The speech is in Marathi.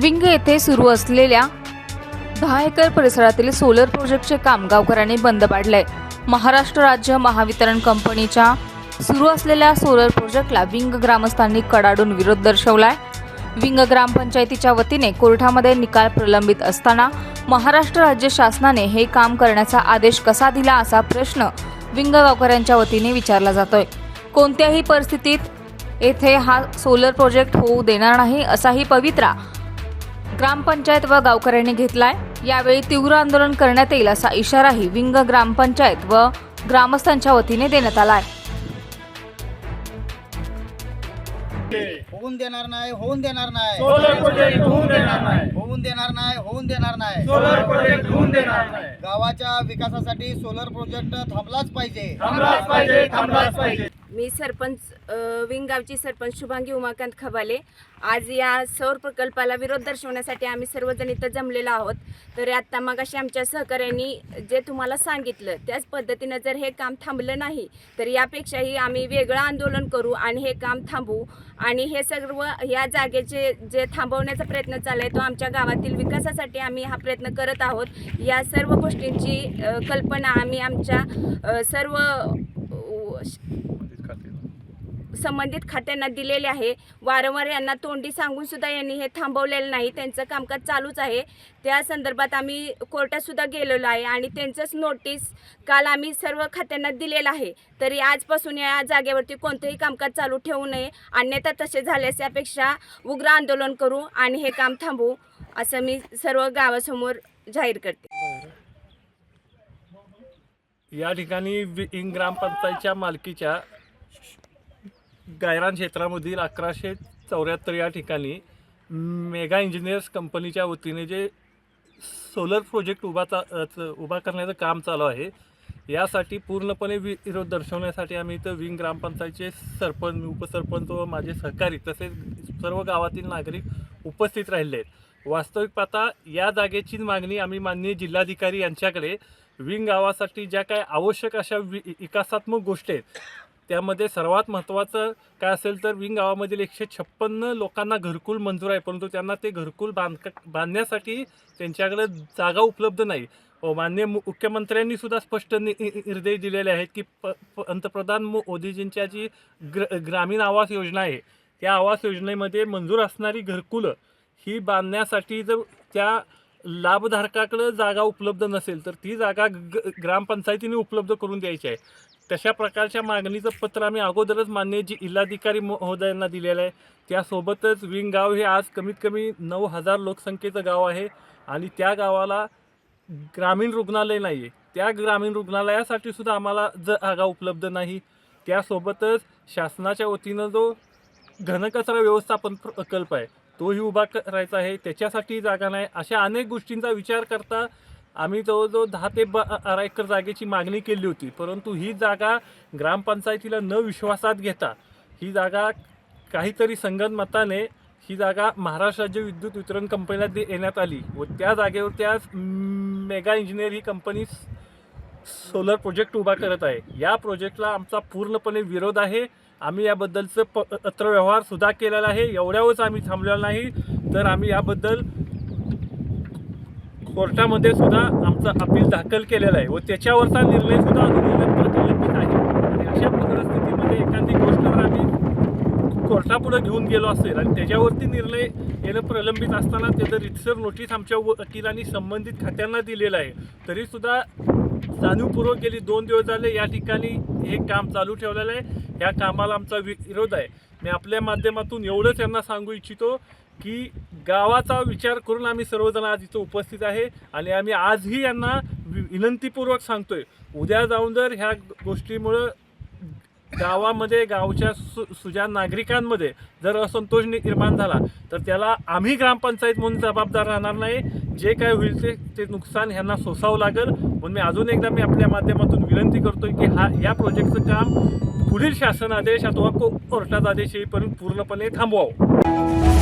विंग येथे सुरू असलेल्या दहा एकर परिसरातील सोलर प्रोजेक्टचे काम गावकऱ्यांनी बंद पाडले महाराष्ट्र राज्य महावितरण कंपनीच्या सुरू असलेल्या सोलर प्रोजेक्टला विंग ग्रामस्थांनी कडाडून विरोध दर्शवलाय. विंग ग्रामपंचायतीच्या वतीने कोर्टामध्ये निकाल प्रलंबित असताना महाराष्ट्र राज्य शासनाने हे काम करण्याचा आदेश कसा दिला असा प्रश्न विंग गावकऱ्यांच्या वतीने विचारला जातोय. कोणत्याही परिस्थितीत येथे हा सोलर प्रोजेक्ट होऊ देणार नाही असाही पवित्रा ग्रामपंचायत व गावकऱ्यांनी घेतलाय. यावेळी तीव्र आंदोलन करण्यात येईल असा इशाराही विंग ग्रामपंचायत व ग्रामस्थांच्या वतीने देण्यात आलाय. होऊन देणार नाही होऊन देणार नाही. सोलर प्रोजेक्ट होऊन देणार नाही. होऊन देणार नाही होऊन देणार नाही. सोलर प्रोजेक्ट होऊन देणार नाही. गावाच्या विकासासाठी सोलर प्रोजेक्ट थांबलाच पाहिजे. थांबलाच पाहिजे थांबलाच पाहिजे. मी सरपंच विंगावची सरपंच शुभांगी उमाकांत खबाले. आज या सौर प्रकल्पाला विरोध दर्शवण्यासाठी आम्ही सर्वजण इथं जमलेलो आहोत. तर आत्ता मग अशी आमच्या सहकाऱ्यांनी जे तुम्हाला सांगितलं त्याच पद्धतीनं जर हे काम थांबलं नाही तर यापेक्षाही आम्ही वेगळं आंदोलन करू आणि हे काम थांबवू. आणि हे सर्व या जागेचे जे थांबवण्याचा प्रयत्न चालू आहे तो आमच्या गावातील विकासासाठी आम्ही हा प्रयत्न करत आहोत. या सर्व गोष्टींची कल्पना आम्ही आमच्या सर्व संबंधित खात्यांना दिलेले आहे. वारंवार यांना तोंडी सांगून सुद्धा यांनी हे थांबवलेलं नाही. त्यांचं कामकाज चालूच आहे. त्या संदर्भात आम्ही कोर्टात सुद्धा गेलेलो आहे आणि त्यांचंच नोटीस काल आम्ही सर्व खात्यांना दिलेलं आहे. तरी आजपासून या जागेवरती कोणतंही कामकाज चालू ठेवू नये. अन्यथा तसे झाल्यास यापेक्षा उग्र आंदोलन करू आणि हे काम थांबवू असं मी सर्व गावासमोर जाहीर करते. या ठिकाणी विंग ग्रामपंचायतच्या मालकीच्या गायरान क्षेत्रामधील अकराशे चौऱ्याहत्तर या ठिकाणी मेगा इंजिनियर्स कंपनीच्या वतीने जे सोलर प्रोजेक्ट उभा चा उभा करण्याचं काम चालू आहे यासाठी पूर्णपणे विरोध दर्शवण्यासाठी आम्ही इथं विंग ग्रामपंचायतचे सरपंच उपसरपंच व माझे सहकारी तसेच सर्व गावातील नागरिक उपस्थित राहिले आहेत. वास्तविक पाहता या जागेची मागणी आम्ही माननीय जिल्हाधिकारी यांच्याकडे विंग गावासाठी ज्या काय आवश्यक अशा वि विकासात्मक गोष्टी आहेत त्यामध्ये सर्वात महत्त्वाचं काय असेल तर विंग गावामधील एकशे छप्पन्न लोकांना घरकुल मंजूर आहे परंतु त्यांना ते घरकुल बांधक बांधण्यासाठी त्यांच्याकडे जागा उपलब्ध नाही. व माननीय मु- मुख्यमंत्र्यांनी सुद्धा स्पष्ट नि निर्देश दिलेले आहेत की प पंतप्रधान मोदीजींच्या जी ग्र ग्रामीण आवास योजना आहे त्या आवास योजनेमध्ये मंजूर असणारी घरकुलं ही बांधण्यासाठी जर त्या लाभधारकाकडं जागा उपलब्ध नसेल तर ती जागा ग ग्रामपंचायतीने उपलब्ध करून द्यायची आहे. तशा प्रकारच्या मागणीचं पत्र आम्ही अगोदरच मान्य जी जिल्हाधिकारी महोदयांना दिलेलं आहे त्यासोबतच विंग गाव हे आज कमीत कमी नऊ हजार लोकसंख्येचं गाव आहे आणि त्या गावाला ग्रामीण रुग्णालय नाही आहे त्या ग्रामीण रुग्णालयासाठी सुद्धा आम्हाला जागा उपलब्ध नाही त्यासोबतच शासनाच्या वतीनं जो घनकचरा व्यवस्थापन प्रकल्प आहे तोही उभा करायचा आहे त्याच्यासाठी जागा नाही अशा अनेक गोष्टींचा विचार करता आम्ही जवळजवळ दहा ते बारा एकर जागेची मागणी केली होती. परंतु ही जागा ग्रामपंचायतीला न विश्वासात घेता ही जागा काहीतरी संगनमताने ही जागा महाराष्ट्र राज्य विद्युत वितरण कंपनीला देण्यात आली व त्या जागेवर त्या मेगा इंजिनियर ही कंपनी सोलर प्रोजेक्ट उभा करत आहे. या प्रोजेक्टला आमचा पूर्णपणे विरोध आहे. आम्ही याबद्दलचं प केलेला आहे. एवढ्यावरच आम्ही थांबलेलो नाही. तर आम्ही याबद्दल कोर्टामध्ये सुद्धा आमचा अपील दाखल केलेला आहे व त्याच्यावरचा निर्णय सुद्धा अजूनही आहे. आणि अशा परिस्थितीमध्ये एखादी गोष्ट जर आम्ही कोर्टापुढे घेऊन गेलो असेल आणि त्याच्यावरती निर्णय येणं प्रलंबित असताना त्याचं रितसर नोटीस आमच्या वकिलांनी संबंधित खात्यांना दिलेलं आहे तरीसुद्धा जाणीवपूर्वक गेली दोन दिवस झाले या ठिकाणी हे काम चालू ठेवलेलं आहे. ह्या कामाला आमचा विरोध आहे. मी आपल्या माध्यमातून एवढंच यांना सांगू इच्छितो की गावाचा विचार करून आम्ही सर्वजण आज इथं उपस्थित आहे आणि आम्ही आजही यांना वि- विनंतीपूर्वक सांगतोय उद्या जाऊन जर ह्या गोष्टीमुळं गावामध्ये गावच्या सु सुजान नागरिकांमध्ये जर असंतोष निर्माण झाला तर त्याला आम्ही ग्रामपंचायत म्हणून जबाबदार राहणार नाही. जे काय होईल ते ते नुकसान ह्यांना सोसावं लागेल. म्हणून मी अजून एकदा मी आपल्या माध्यमातून विनंती करतोय की हा या प्रोजेक्टचं काम पुढील शासन आदेश अथवा को कोर्टाचा आदेश येईपर्यंत पूर्णपणे थांबवावं.